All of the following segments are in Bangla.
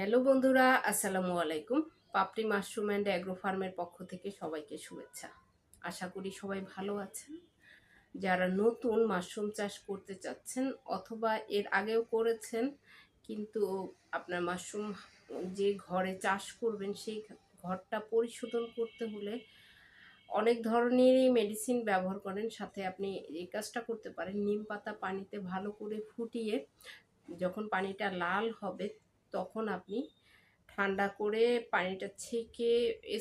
হ্যালো বন্ধুরা, আসসালামু আলাইকুম। পাপড়ি মাশরুম অ্যান্ড অ্যাগ্রো ফার্মের পক্ষ থেকে সবাইকে শুভেচ্ছা। আশা করি সবাই ভালো আছেন। যারা নতুন মাশরুম চাষ করতে চাচ্ছেন অথবা এর আগেও করেছেন, কিন্তু আপনার মাশরুম যে ঘরে চাষ করবেন, সেই ঘরটা পরিশোধন করতে হলে অনেক ধরনেরই মেডিসিন ব্যবহার করেন। সাথে আপনি এই কাজটা করতে পারেন। নিম পাতা পানিতে ভালো করে ফুটিয়ে যখন পানিটা লাল হবে তখন আপনি ঠান্ডা করে পানিটা ছেঁকে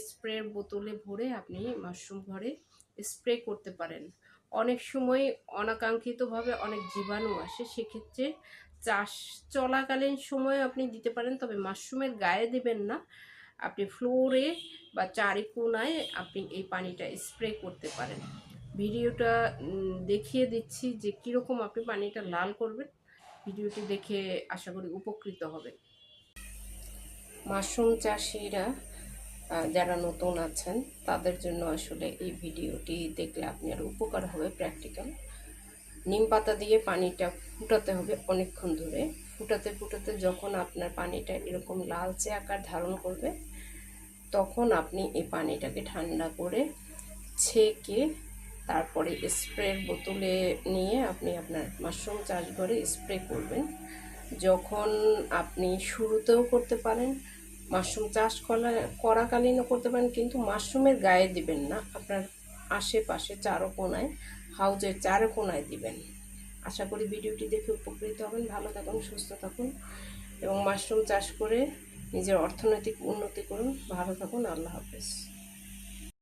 স্প্রের বোতলে ভরে আপনি মাশরুম ঘরে স্প্রে করতে পারেন। অনেক সময় অনাকাঙ্ক্ষিতভাবে অনেক জীবাণু আসে, সেক্ষেত্রে চাষ চলাকালীন সময় আপনি দিতে পারেন, তবে মাশরুমের গায়ে দেবেন না। আপনি ফ্লোরে বা চারি কোনায় আপনি এই পানিটা স্প্রে করতে পারেন। ভিডিওটা দেখিয়ে দিচ্ছি যে কীরকম আপনি পানিটা লাল করবেন। ভিডিওটি দেখে আশা করি উপকৃত হবেন। মাশরুম চাষিরা যারা নতুন আছেন, তাদের জন্য আসলে এই ভিডিওটি দেখলে আপনার উপকার হবে প্র্যাকটিক্যাল নিম পাতা দিয়ে পানিটা ফুটাতে হবে অনেকক্ষণ ধরে। ফুটাতে ফুটাতে যখন আপনার পানিটা এরকম লালচে আকার ধারণ করবে, তখন আপনি এই পানিটাকে ঠান্ডা করে ছেঁকে তারপরে স্প্রের বোতলে নিয়ে আপনি আপনার মাশরুম চাষ করে স্প্রে করবেন। যখন আপনি শুরুতেও করতে পারেন মাশরুম চাষ করা করাকালীনও করতে পারেন, কিন্তু মাশরুমের গায়ে দিবেন না। আপনার আশেপাশে চারো কোনায়, হাউজের চারো কোনায় দিবেন। আশা করি ভিডিওটি দেখে উপকৃত হবেন। ভালো থাকুন, সুস্থ থাকুন এবং মাশরুম চাষ করে নিজের অর্থনৈতিক উন্নতি করুন। ভালো থাকুন, আল্লাহ হাফেজ।